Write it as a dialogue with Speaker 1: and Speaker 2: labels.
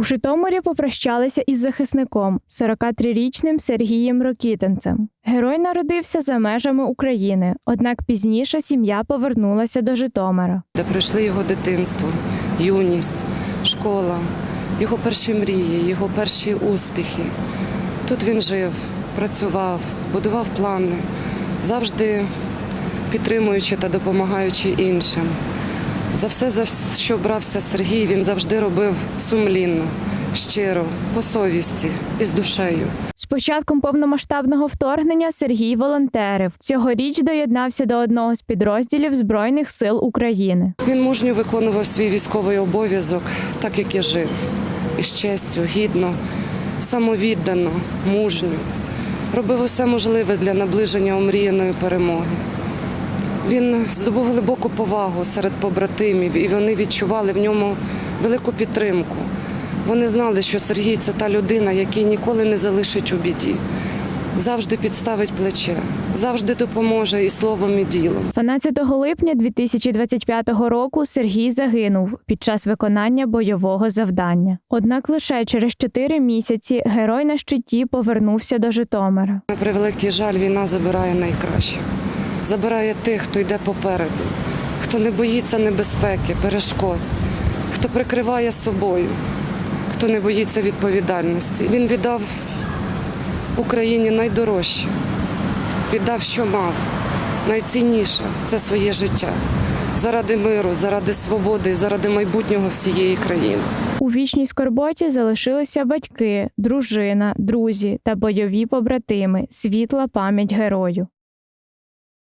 Speaker 1: У Житомирі попрощалися із захисником 43-річним Сергієм Рокітенцем. Герой народився за межами України, однак пізніше сім'я повернулася до Житомира.
Speaker 2: де пройшли його дитинство, юність, школа, його перші мрії, його перші успіхи. Тут він жив, працював, будував плани, завжди підтримуючи та допомагаючи іншим. За все, за що брався Сергій, він завжди робив сумлінно, щиро, по совісті і з душею.
Speaker 1: З початком повномасштабного вторгнення Сергій волонтерив. Цьогоріч доєднався до одного з підрозділів Збройних сил України.
Speaker 2: Він мужньо виконував свій військовий обов'язок, так як і жив, із честю, гідно, самовіддано, мужньо. Робив усе можливе для наближення омріяної перемоги. Він здобув глибоку повагу серед побратимів, і вони відчували в ньому велику підтримку. Вони знали, що Сергій це та людина, який ніколи не залишить у біді, завжди підставить плече, завжди допоможе і словом, і ділом.
Speaker 1: 12 липня 2025 року Сергій загинув під час виконання бойового завдання. Однак лише через 4 місяці герой на щиті повернувся до Житомира.
Speaker 2: На превеликий жаль, війна забирає найкращих, забирає тих, хто йде попереду, хто не боїться небезпеки, перешкод, хто прикриває собою, хто не боїться відповідальності. Він віддав Україні найдорожче, віддав, що мав, найцінніше це своє життя. Заради миру, заради свободи, заради майбутнього всієї країни.
Speaker 1: У вічній скорботі залишилися батьки, дружина, друзі та бойові побратими. Світла пам'ять герою.